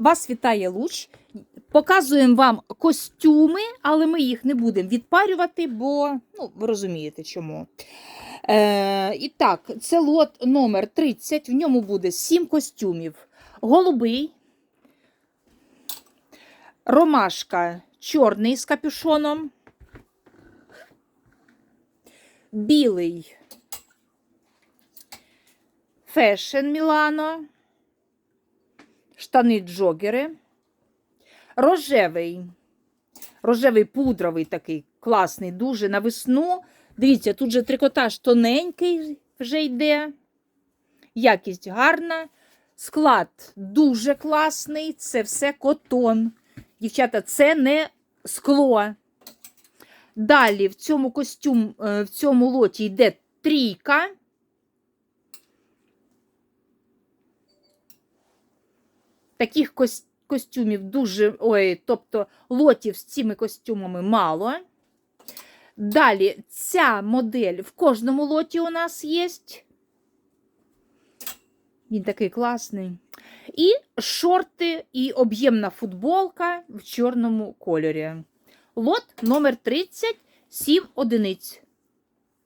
Вас вітає Луч. Показуємо вам костюми, але ми їх не будемо відпарювати, бо ну, ви розумієте чому. Е, і так, це лот номер 30. В ньому буде 7 костюмів. Голубий, ромашка чорний з капюшоном, білий фешн Мілано, штани джогери, рожевий, рожевий пудровий такий класний, дуже на весну. Дивіться, тут же трикотаж тоненький вже йде. Якість гарна. Склад дуже класний. Це все котон. Дівчата, це не скло. Далі в цьому костюм, е, в цьому лоті йде трійка. Таких кос- костюмів дуже, ой, тобто лотів з цими костюмами мало. Далі ця модель в кожному лоті у нас є. Він такий класний. І шорти, і об'ємна футболка в чорному кольорі. Лот номер 30, 7 одиниць.